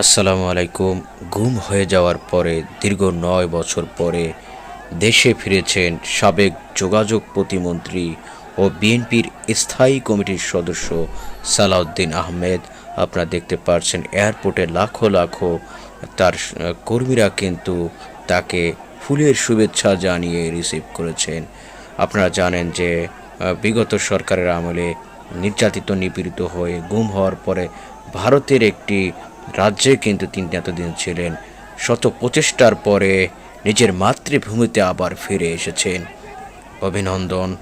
আসসালামু আলাইকুম। গুম হয়ে যাওয়ার পরে, দীর্ঘ নয় বছর পরে দেশে ফিরেছেন সাবেক যোগাযোগ প্রতিমন্ত্রী ও বিএনপির স্থায়ী কমিটির সদস্য সালাউদ্দিন আহমেদ। আপনারা দেখতে পাচ্ছেন এয়ারপোর্টে লাখো লাখো তার কর্মীরা কিন্তু তাকে ফুলের শুভেচ্ছা জানিয়ে রিসিভ করেছেন। আপনারা জানেন যে বিগত সরকারের আমলে নির্যাতিত, নিপীড়িত হয়ে গুম হওয়ার পরে ভারতের একটি রাজ্যে কিন্তু তিনি এতদিন ছিলেন। শত প্রচেষ্টার পরে নিজের মাতৃভূমিতে আবার ফিরে এসেছেন। অভিনন্দন।